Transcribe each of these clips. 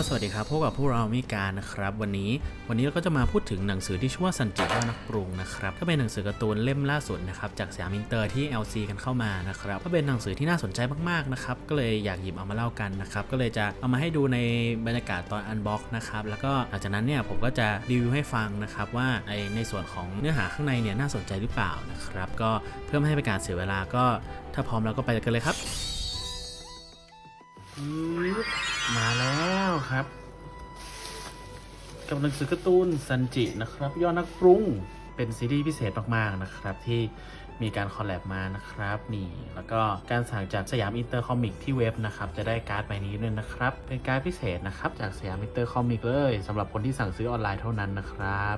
ก็สวัสดีครับพบกับพวกเรามีการนะครับ วันนี้วันนี้เราก็จะมาพูดถึงหนังสือที่ชื่อว่าสันจิว่านักปรุงนะครับก็เป็นหนังสือการ์ตูนเล่มล่าสุดนะครับจากสยามอินเตอร์ที่ LC กันเข้ามานะครับก็เป็นหนังสือที่น่าสนใจมากๆนะครับก็เลยอยากหยิบเอามาเล่ากันนะครับก็เลยจะเอามาให้ดูในบรรยากาศตอนอันบ็อกนะครับแล้วก็หลังจากนั้นเนี่ยผมก็จะรีวิวให้ฟังนะครับว่าในในส่วนของเนื้อหาข้างในเนี่ยน่าสนใจหรือเปล่านะครับก็เพื่อไม่ให้เป็นการเสียเวลาก็ถ้าพร้อมแล้วก็ไปกันเลยครับ มาแล้ว ครับ กับหนังสือการ์ตูนซันจินะครับยอดนักปรุงเป็นซีรีส์พิเศษมากๆนะครับ ที่มีการคอลแลบมานะครับนี่แล้วก็การสั่งจากสยามอินเตอร์คอมิกที่เว็บนะครับจะได้การ์ดใบนี้ด้วยนะครับ เป็นการ์ดพิเศษนะครับจากสยามอินเตอร์คอมิกเลยสำหรับคนที่สั่งซื้อออนไลน์เท่านั้นนะครับ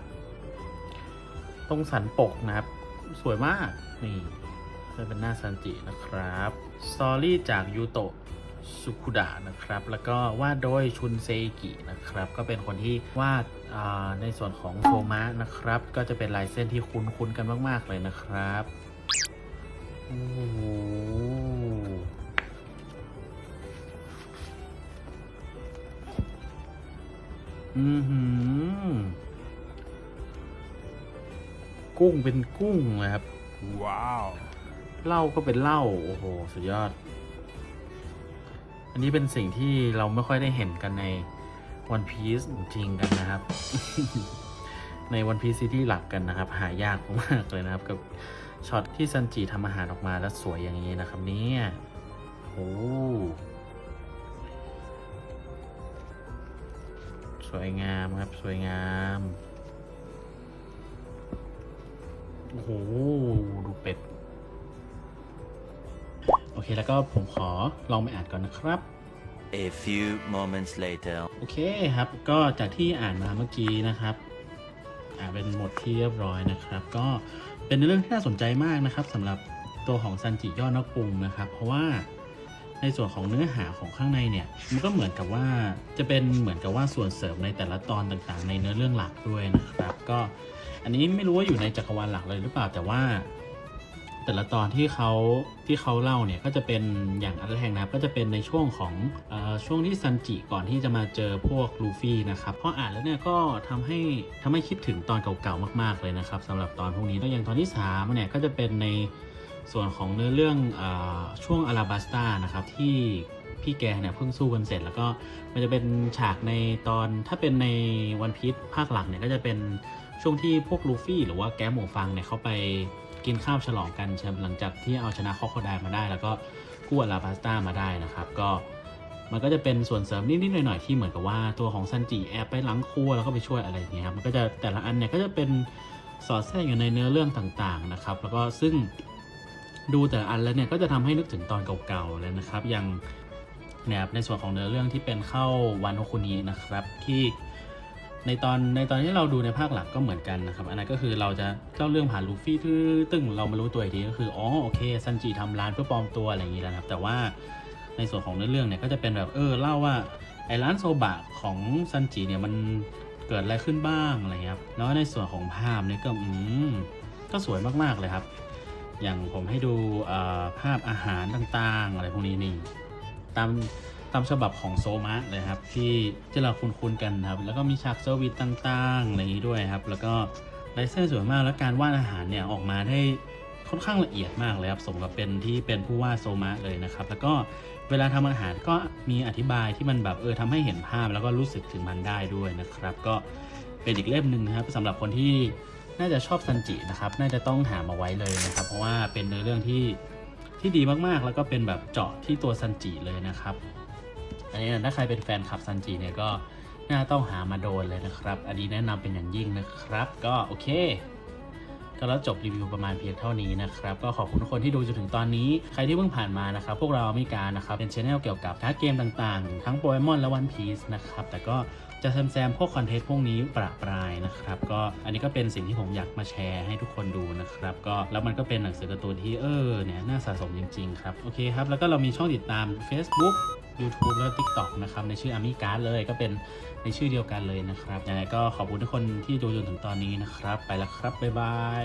ตรงสันปกนะครับ สวยมากนี่จะเป็นหน้าซันจินะครับสตอรี่จากยูโตะ สุคุดะนะครับ แล้วก็วาดโดยชุนเซกินะครับ ก็เป็นคนที่วาดอ่าในส่วนของโทมะนะครับ ก็จะเป็นลายเส้นที่คุ้นๆกันมากๆเลยนะครับโอ้โหอือหือ กุ้งเป็นกุ้งนะครับ Wow. เหล้าก็เป็นเหล้าโอ้โห สุดยอด อันนี้เป็นสิ่งที่เราไม่ค่อยได้เห็นกันใน One Piece จริงกันนะครับ ใน One Piece ซีรีส์หลักกันนะครับ หายากมากเลยนะครับ กับช็อตที่ซันจิทำอาหารออกมาแล้วสวยอย่างนี้นะครับเนี่ยโอ้สวยงามครับ สวยงามโอ้โหดูเป็ด เคแล้วก็ผมขอลองไปอ่านก่อนนะครับ A few moments later. โอเคครับ ก็จากที่อ่านมาเมื่อกี้นะครับ อ่านเป็นหมดที่เรียบร้อยนะครับ ก็เป็นเรื่องที่น่าสนใจมากนะครับสำหรับตัวของซันจิยอดนักปรุงนะครับ เพราะว่าในส่วนของเนื้อหาของข้างในเนี่ย มันก็เหมือนกับว่าจะเป็นเหมือนกับว่าส่วนเสริมในแต่ละตอนต่างๆ ในเนื้อเรื่องหลักด้วยนะครับ ก็อันนี้ไม่รู้ว่าอยู่ในจักรวาลหลักเลยหรือเปล่าแต่ว่า แต่ละตอนที่เขาที่เขาเล่าเนี่ยก็จะเป็นอย่างอันแรกนะครับก็จะเป็นในช่วงของอช่วงที่ซันจิก่อนที่จะมาเจอพวกลูฟี่นะครับพออ่านแล้วเนี่ยก็ทำให้ทำให้คิดถึงตอนเก่าๆมาก ๆเลยนะครับสำหรับตอนพวกนี้แล้วอย่างตอนที่3เนี่ยก็จะเป็นในส่วนของเนื้อเรื่องอช่วงอาราบัสตานะครับที่พี่แกเนี่ยเพิ่งสู้กันเสร็จแล้วก็มันจะเป็นฉากในตอนถ้าเป็นในวันพี e ภาคหลักเนี่ยก็จะเป็นช่วงที่พวกลูฟี่หรือว่าแก๊งหมูฟังเนี่ยเขาไป กินข้าวฉลองกันใช่ไหมหลังจากที่เอาชนะคอโคไดมาได้ แล้วก็กู้อาราพาสต้ามาได้นะครับ ก็มันก็จะเป็นส่วนเสริมนิดๆหน่อยๆที่เหมือนกับว่าตัวของซันจิแอบไปหลังครัวแล้วก็ไปช่วยอะไรอย่างเงี้ยครับมันก็จะแต่ละอันเนี่ยก็จะเป็นสอดแทรกอยู่ในเนื้อเรื่องต่างๆนะครับ แล้วก็ซึ่งดูแต่ละอันแล้วเนี่ยก็จะทำให้นึกถึงตอนเก่าๆเลยนะครับอย่างนี่ยครับในส่วนของเนื้อเรื่องที่เป็นเข้าวันโอคุนีนะครับที่ ในตอนในตอนที่เราดูในภาคหลักก็เหมือนกันนะครับ อันนั้นก็คือเราจะเล่าเรื่องผ่านลูฟี่ที่ตึ้งเรามารู้ตัวอีกทีก็คืออ๋อโอเคซันจิทำร้านเพื่อปลอมตัวอะไรอย่างนี้แล้วครับ แต่ว่าในส่วนของเนื้อเรื่องเนี่ยก็จะเป็นแบบเออเล่าว่าไอ้ร้านโซบะของซันจิเนี่ยมันเกิดอะไรขึ้นบ้างอะไรครับแล้วในส่วนของภาพเนี่ยก็อืมก็สวยมากๆเลยครับ อย่างผมให้ดูภาพอาหารต่างๆ อะไรพวกนี้นี่ตาม ตามฉบับของโซมะเลยครับ ที่ที่เราคุ้นๆกันครับ แล้วก็มีฉากเซอร์วิสต่างๆอะไรอย่างนี้ด้วยครับ แล้วก็ลายเส้นสวยมากแล้วการวาดอาหารเนี่ยออกมาได้ค่อนข้างละเอียดมากเลยครับสมกับเป็นที่เป็นผู้วาดโซมะเลยนะครับ แล้วก็เวลาทำอาหารก็มีอธิบายที่มันแบบเออทำให้เห็นภาพแล้วก็รู้สึกถึงมันได้ด้วยนะครับ ก็เป็นอีกเล่มหนึ่งนะครับสำหรับคนที่น่าจะชอบซันจินะครับ น่าจะต้องหามาไว้เลยนะครับ เพราะว่าเป็นเนื้อเรื่องที่ที่ดีมากๆ แล้วก็เป็นแบบเจาะที่ตัวซันจิเลยนะครับ อันนี้ถ้าใครเป็นแฟนคลับซันจิเนี่ยก็น่าต้องหามาโดนเลยนะครับ อันนี้แนะนำเป็นอย่างยิ่งนะครับ ก็โอเค ก็แล้วจบรีวิวประมาณเพียงเท่านี้นะครับ ก็ขอบคุณทุกคนที่ดูจนถึงตอนนี้ ใครที่เพิ่งผ่านมานะครับ พวกเรามีการนะครับ เป็นช anel เกี่ยวกับการ์ดเกมต่างๆ ทั้งโปเกมอนและวันพีซนะครับ แต่ก็จะแซมแซมพวกคอนเทนต์พวกนี้ประปรายนะครับ ก็อันนี้ก็เป็นสิ่งที่ผมอยากมาแชร์ให้ทุกคนดูนะครับ ก็แล้วมันก็เป็นหนังสือการ์ตูนที่เออเนี่ยน่าสะสมจริงๆครับ โอเคครับ แล้วก็เรามีช่องติดตาม Facebook YouTube และ TikTok นะครับในชื่อ Ami Card เลยก็เป็นในชื่อเดียวกันเลยนะครับยังไงก็ขอบคุณทุกคนที่ดูจนถึงตอนนี้นะครับ ไปแล้วครับ บ๊ายบาย